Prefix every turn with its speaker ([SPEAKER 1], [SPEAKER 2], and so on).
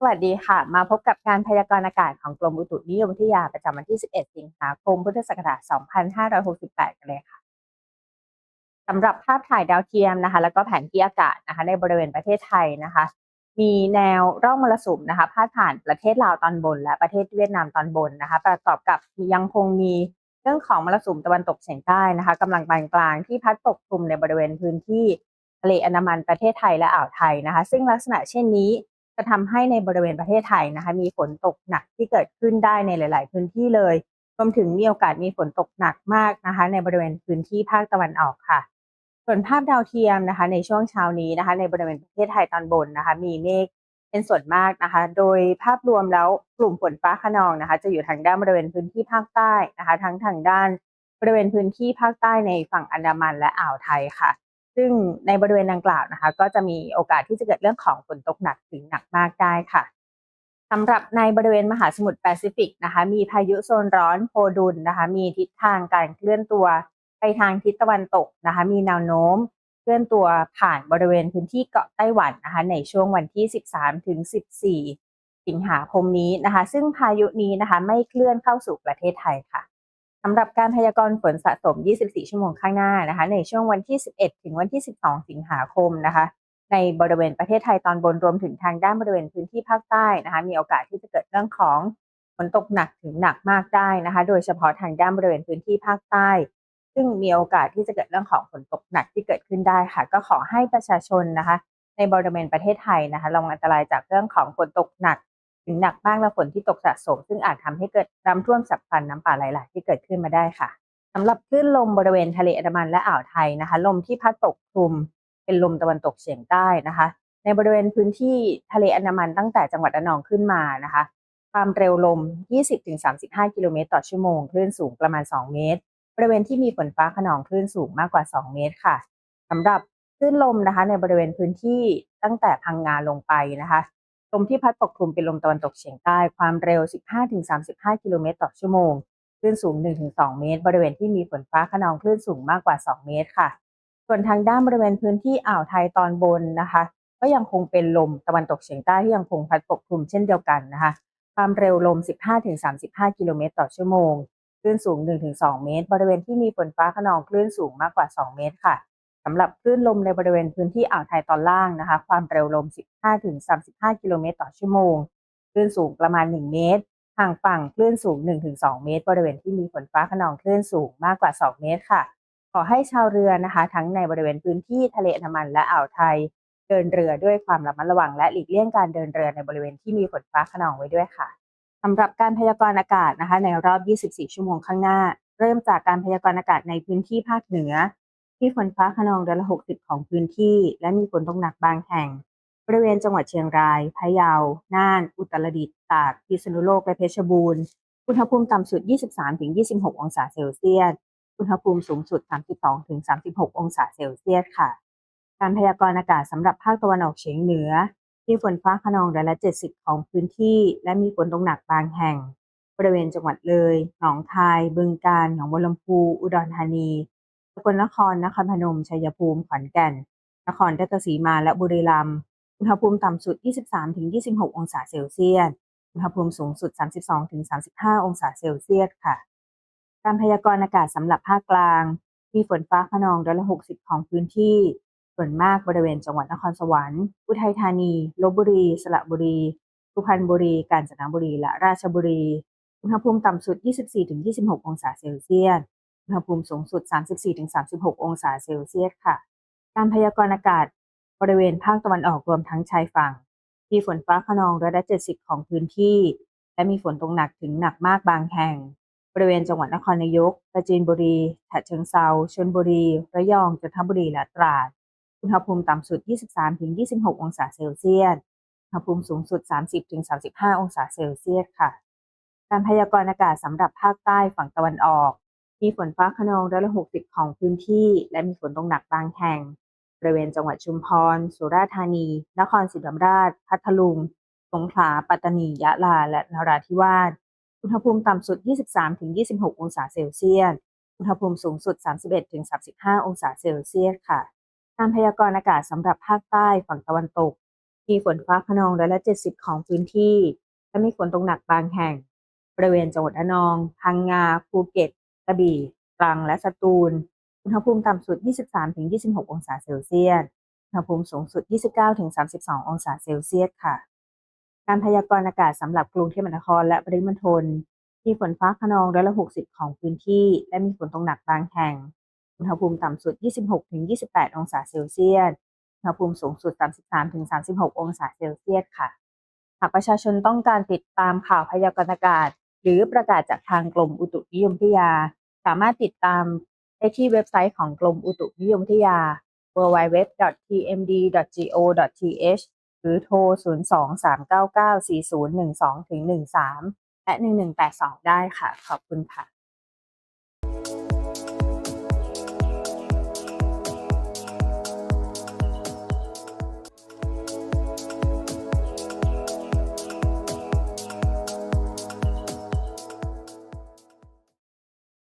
[SPEAKER 1] สวัสดีค่ะ มาพบกับการพยากรณ์อากาศของกรมอุตุนิยมวิทยาประจำวันที่ 11 สิงหาคม พุทธศักราช 2568 กันเลยค่ะสำหรับภาพถ่ายดาวเทียมนะคะ แล้วก็แผนที่อากาศนะคะ ในบริเวณประเทศไทยนะคะ มีแนวร่องมรสุมนะคะพาดผ่านประเทศลาวตอนบน และประเทศเวียดนามตอนบนนะคะ ประกอบกับยังคงมีเรื่องของมรสุมตะวันตกเฉียงใต้นะคะกำลังปานกลางที่พัดปกคลุมในบริเวณพื้นที่ทะเลอันดามันประเทศไทยและอ่าวไทยนะคะ ซึ่งลักษณะเช่นนี้ จะทำให้ในบริเวณประเทศไทยนะคะมีฝนตกหนักที่เกิดขึ้นได้ในหลาย ๆ พื้นที่เลยรวมถึงมีโอกาสมีฝนตกหนักมากนะคะ ในบริเวณพื้นที่ภาคตะวันออกค่ะ ส่วนภาพดาวเทียมนะคะ ในช่วงเช้านี้นะคะ ในบริเวณประเทศไทยตอนบนนะคะ มีเมฆเป็นส่วนมากนะคะ โดยภาพรวมแล้วกลุ่มฝนฟ้าขนองนะคะ จะอยู่ทางด้านบริเวณพื้นที่ภาคใต้นะคะ ทั้งทางด้านบริเวณพื้นที่ภาคใต้ในฝั่งอันดามันและอ่าวไทยค่ะ ซึ่งในบริเวณดังกล่าวนะคะ ก็จะมีโอกาสที่จะเกิดเรื่องของฝนตกหนักถึงหนักมากได้ค่ะสำหรับในบริเวณมหาสมุทรแปซิฟิกนะคะ มีพายุโซนร้อนโพดุลนะคะ มีทิศทางการเคลื่อนตัวไปทางทิศตะวันตกนะคะ มีแนวโน้มเคลื่อนตัวผ่านบริเวณพื้นที่เกาะไต้หวันนะคะ ในช่วงวันที่ 13ถึง14 สิงหาคมนี้นะคะ ซึ่งพายุนี้นะคะ ไม่เคลื่อนเข้าสู่ประเทศไทยค่ะ สำหรับการพยากรณ์ฝนสะสม 24 ชั่วโมงข้างหน้านะคะ ในช่วงวันที่ 11 ถึงวันที่ 12 สิงหาคมนะคะ ในบริเวณประเทศไทยตอนบนรวมถึงทางด้านบริเวณพื้นที่ภาคใต้นะคะ มีโอกาสที่จะเกิดเรื่องของฝนตกหนักถึงหนักมากได้นะคะ โดยเฉพาะทางด้านบริเวณพื้นที่ภาคใต้ ซึ่งมีโอกาสที่จะเกิดเรื่องของฝนตกหนักที่เกิดขึ้นได้ค่ะ ก็ขอให้ประชาชนนะคะ ในบริเวณประเทศไทยนะคะระวังอันตรายจากเรื่องของฝนตกหนัก ถึงหนักมากและฝนที่ตกสะสม ซึ่งอาจทำให้เกิดน้ำท่วมฉับพลันน้ำป่าไหลหลากที่เกิดขึ้นมาได้ค่ะสำหรับคลื่นลมบริเวณทะเลอันดามันและอ่าวไทยนะคะ ลมที่พัดปกคลุมเป็นลมตะวันตกเฉียงใต้นะคะ ในบริเวณพื้นที่ทะเลอันดามันตั้งแต่จังหวัดระนองขึ้นมานะคะ ความเร็วลม 20-35 กิโลเมตรต่อชั่วโมง คลื่นสูงประมาณ 2 เมตร บริเวณที่มีฝนฟ้าขนองคลื่นสูงมากกว่า 2 เมตรค่ะสำหรับคลื่นลมนะคะในบริเวณพื้นที่ตั้งแต่พังงาลงไปนะคะ ลมที่พัดปกคลุมเป็นลมตะวันตกเฉียงใต้ ความเร็ว 15-35 กิโลเมตรต่อชั่วโมง คลื่นสูง 1-2 เมตร บริเวณที่มีฝนฟ้าขนองคลื่นสูงมากกว่า 2 เมตรค่ะ ส่วนทางด้านบริเวณพื้นที่อ่าวไทยตอนบนนะคะ ก็ยังคงเป็นลมตะวันตกเฉียงใต้ที่ยังคงพัดปกคลุมเช่นเดียวกันนะคะ ความเร็วลม 15-35 กิโลเมตรต่อชั่วโมง คลื่นสูง 1-2 เมตร บริเวณที่มีฝนฟ้าขนองคลื่นสูงมากกว่า 2 เมตรค่ะำหรับคลื่นลมในบริเวณพื้นที่อ่าวไทยตอนล่างนะคะ ความเร็วลม 15-35 กิโลเมตรต่อชั่วโมง คลื่นสูงประมาณ 1 เมตร ห่างฝั่งคลื่นสูง 1-2 เมตร บริเวณที่มีฝนฟ้าขนองคลื่นสูงมากกว่า 2 เมตรค่ะ ขอให้ชาวเรือนะคะ ทั้งในบริเวณพื้นที่ทะเลอันดามันและอ่าวไทย เดินเรือด้วยความระมัดระวัง และหลีกเลี่ยงการเดินเรือในบริเวณที่มีฝนฟ้าขนองไว้ด้วยค่ะสำหรับการพยากรณ์อากาศนะคะ ในรอบ 24 ชั่วโมงข้างหน้า เริ่มจากการพยากรณ์อากาศในพื้นที่ภาคเหนือ ที่ฝนฟ้าขนองร้อยละ 60 ของพื้นที่ และมีฝนตกหนักบางแห่ง บริเวณจังหวัดเชียงราย พะเยา น่าน อุตรดิตถ์ ตาก พิษณุโลก และเพชรบูรณ์ อุณหภูมิต่ำสุด 23-26 องศาเซลเซียส อุณหภูมิสูงสุด 32-36 องศาเซลเซียสค่ะ การพยากรณ์อากาศสำหรับภาคตะวันออกเฉียงเหนือ มีฝนฟ้าขนองร้อยละ 70 ของพื้นที่ และมีฝนตกหนักบางแห่ง บริเวณจังหวัดเลย หนองคาย บึงกาฬ หนองบัวลำพู อุดรธานี กลนคร นครพนม ชัยภูมิ ขอนแก่น นครราชสีมา และบุรีรัมย์ อุณหภูมิต่ำสุด 23-26 องศาเซลเซียส อุณหภูมิสูงสุด 32-35 องศาเซลเซียสค่ะ การพยากรณ์อากาศสำหรับภาคกลาง มีฝนฟ้าขนองร้อยละ 60 ของพื้นที่ ส่วนมากบริเวณจังหวัดนครสวรรค์ อุทัยธานี ลบบุรี สระบุรี สุพรรณบุรี กาญจนบุรี และราชบุรี อุณหภูมิต่ำสุด 24-26 องศาเซลเซียส อุณหภูมิสูงสุด 34-36 องศาเซลเซียสค่ะ การพยากรณ์อากาศบริเวณภาคตะวันออกรวมทั้งชายฝั่งมีฝนฟ้าขนองร้อยละ70 ของพื้นที่ และมีฝนตกหนักถึงหนักมากบางแห่ง บริเวณจังหวัดนครนายกปราจีนบุรีฉะเชิงเทราชลบุรี ระยองจันทบุรีและตราด อุณหภูมิต่ำสุด 23-26 องศาเซลเซียส อุณหภูมิสูงสุด 30-35 องศาเซลเซียสค่ะ การพยากรณ์อากาศสำหรับภาคใต้ฝั่งตะวันออก มีฝนฟ้าขนองร้อยละ60ของพื้นที่ และมีฝนตกหนักบางแห่ง บริเวณจังหวัดชุมพร สุราษฎร์ธานี นครศรีธรรมราช พัทลุง สงขลา ปัตตานี ยะลา และนราธิวาส อุณหภูมิต่ำสุด 23-26 องศาเซลเซียส อุณหภูมิสูงสุด 31-35 องศาเซลเซียสค่ะ การพยากรณ์อากาศสำหรับภาคใต้ฝั่งตะวันตก มีฝนฟ้าขนองร้อยละ70 ของพื้นที่ และมีฝนตกหนักบางแห่ง บริเวณจังหวัดระนอง พังงา ภูเก็ต กระบี่ตรังและสตูล อุณหภูมิต่ำสุด 23-26 องศาเซลเซียส อุณหภูมิสูงสุด 29-32 องศาเซลเซียสค่ะ การพยากรณ์อากาศสำหรับกรุงเทพมหานครและปริมณฑลมีฝนฟ้าขนองร้อยละ 60 ของพื้นที่ และมีฝนตกหนักบางแห่ง อุณหภูมิต่ำสุด 26-28 องศาเซลเซียส อุณหภูมิสูงสุด 33-36 องศาเซลเซียสค่ะหากประชาชนต้องการติดตามข่าวพยากรณ์อากาศ หรือประกาศจากทางกรมอุตุนิยมวิทยาามารถติดตามได้ที่เว็บไซต์ของกรมอุตุนิยมวิทยา www.tmd.go.th หรือโทร 023994012-13 และ 1182 ได้ค่ะ ขอบคุณค่ะ